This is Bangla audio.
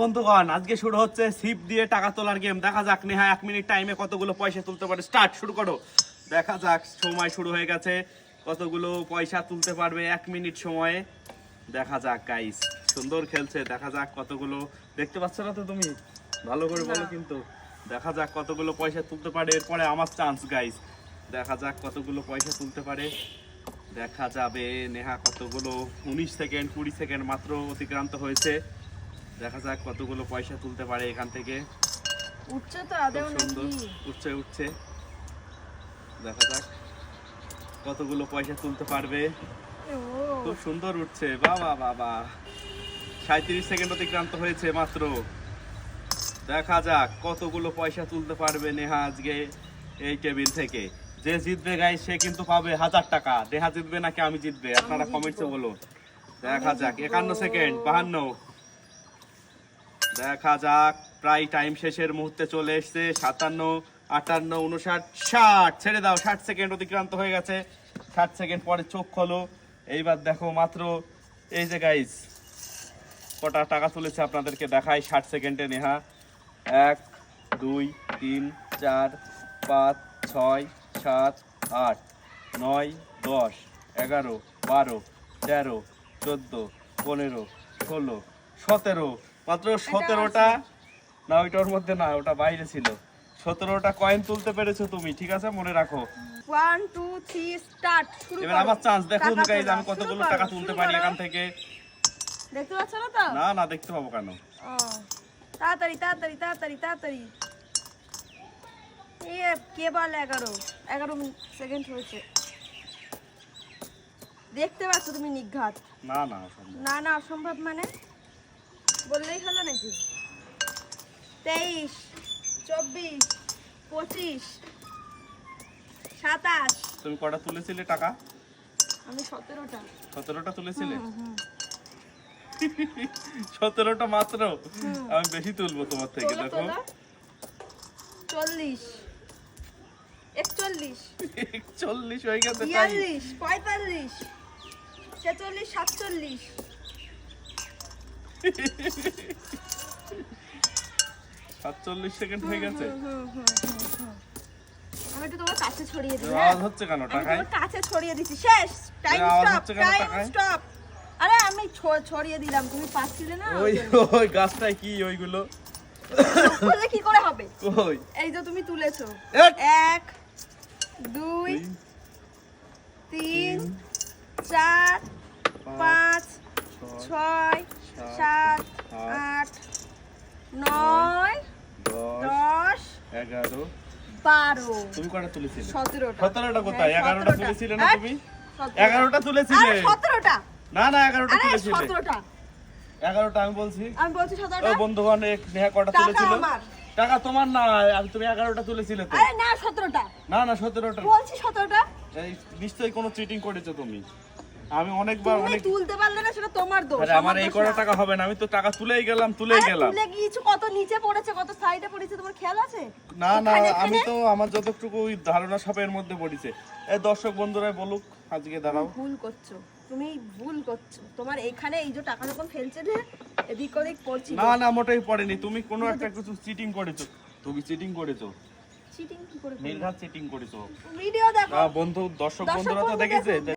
বন্ধুগণ আজকে শুরু হচ্ছে সিপ দিয়ে টাকা তোলার গেম দেখা যাক নেহা এক মিনিট টাইমে কতগুলো পয়সা তুলতে পারে। স্টার্ট শুরু করো। দেখা যাক সময় শুরু হয়ে গেছে। কতগুলো পয়সা তুলতে পারবে এক মিনিট সময়ে? দেখা যাক গাইস সুন্দর খেলছে। দেখা যাক কতগুলো দেখতে পাচ্ছ না তো তুমি? ভালো করে বলো কিন্তু। দেখা যাক কতগুলো পয়সা তুলতে পারে। এরপরে আমার চান্স গাইস দেখা যাক কতগুলো পয়সা তুলতে পারে। দেখা যাবে নেহা কতগুলো উনিশ সেকেন্ড কুড়ি সেকেন্ড মাত্র অতিক্রান্ত হয়েছে। দেখা যাক কতগুলো পয়সা তুলতে পারে এখান থেকে। উঠছে তো আদেও নাকি। উঠছে উঠছে। দেখা যাক কতগুলো পয়সা তুলতে পারবে। খুব সুন্দর উঠছে। বাবা বাবা সাঁত্রিশ সেকেন্ড অতিক্রান্ত হয়েছে মাত্র। দেখা যাক কতগুলো পয়সা তুলতে পারবে নেহা আজকে এই টেবিল থেকে। যে জিতবে গাই সে কিন্তু পাবে হাজার টাকা। নেহা জিতবে নাকি আমি জিতবে? আপনারা। কমেন্টসে বলুন। দেখা যাক। একান্ন সেকেন্ড বাহান্ন। দেখা যাক, প্রায় টাইম শেষের মুহূর্তে চলে এসছে, সাতান্ন, আটান্ন, উনষাট, ষাট, ছেড়ে দাও, ষাট সেকেন্ড অতিক্রান্ত হয়ে গেছে। ষাট সেকেন্ড পরে চোখ খোলো। এইবার দেখো মাত্র, এই যে গাইস কটা টাকা তুলেছে আপনাদেরকে দেখাই ষাট সেকেন্ডে নেহা। এক, দুই, তিন, চার, পাঁচ, ছয়, সাত, আট, নয়, দশ, এগারো, বারো, তেরো, চোদ্দ, পনেরো, ষোলো, সতেরো মাত্র সতেরোটা? না ওইটা ওর মধ্যে না ওটা বাইরে ছিল। সতেরোটা কয়েন তুলতে পেরেছ তুমি ঠিক আছে? মনে রাখো। ওয়ান টু থ্রি স্টার্ট এবার আমার চান্স গাইজ আমি কতগুলো টাকা তুলতে পারি এখান থেকে। দেখতে পাচ্ছ না তো? না না দেখতে পাবো কেন? তাড়াতাড়ি তাড়াতাড়ি তাড়াতাড়ি তাড়াতাড়ি। এ কে বল এগারো? এগারো সেকেন্ড হয়েছে। দেখতে পাচ্ছ তুমি নিঘাত। না না না না অসম্ভব মানে? বললেই হলো নাকি? তেইশ চব্বিশ পঁচিশ সাতাশ। তুমি কটা তুলেছিলে টাকা? আমি সতেরোটা। সতেরোটা তুলেছিলে। সতেরোটা মাত্র? আমি বেশি তুলবো তোমার থেকে দেখো। চল্লিশ। একচল্লিশ। চল্লিশ হয়ে গেছে পঁয়তাল্লিশ ছেচল্লিশ সাতচল্লিশ। সাতচল্লিশ সেকেন্ড হয়ে গেছে। হুম, হুম, হুম, হুম, হুম। আমি একটু তোমার কাছে ছড়িয়ে দিই আওয়াজ হচ্ছে কেন টাকায়? তোমার কাছে ছড়িয়ে দিচ্ছি। শেষ! টাইম স্টপ টাইম স্টপ আরে আমি ছড়িয়ে দিলাম তুমি পাচ্ছিলে না? ওই ওই গাছটায় কি ওইগুলো? বললে কি করে হবে? কই এই যে তুমি তুলেছো। এক, দুই তিন, চার পাঁচ, পাঁচ ছয়, ছয় সাত, সাত আট, আট নয় দশ দশ এগারো। বারো। তুমি কটা তুলেছিলে? সতেরোটা। সতেরোটা কোথায়? হ্যাঁ, এগারোটা তুলেছিলে না তুমি? এগারোটা তুলেছিলে? সতেরোটা। না না এগারোটা তুলেছিলে। সতেরোটা। এগারোটা আমি বলছি। আমি বলছি ও সতেরোটা বন্ধুগণ নেহা কটা টাকা তুলেছিল? টাকা তোমার না আমি তুমি এগারোটা তুলেছিলে তো? না সতেরোটা। না না সতেরোটা। বলছি সতেরোটা। নিশ্চয়ই কোনো চিটিং করেছ তুমি। আমি অনেকবার অনেক তুলতে পারলে না সেটা তোমার দোষ আরে আমার এই কটা টাকা হবে না আমি তো টাকা তুলেই গেলাম তুলেই গেলাম। তুলে গিয়েছো কত নিচে পড়েছে কত সাইডে পড়েছে তোমার খেয়াল আছে? না না আমি তো আমার যতটুকু ওই ধারণা সবের মধ্যে পড়েছে। এই দর্শক বন্ধুরা বলুক আজকে দাঁড়াও। ভুল করছ তুমি ভুল করছ। তোমার এখানে এই যে টাকা যখন ফেলছে না এদিক ওদিক পড়ছি না না মোটেই পড়েনি। তুমি কোনো একটা কিছু চিটিং করেছ। তুমি চিটিং করেছ। চিটিং কি করে নির্ঘাত চিটিং করেছ। ভিডিও দেখো। বন্ধু দর্শক বন্ধুরা তো দেখেছে।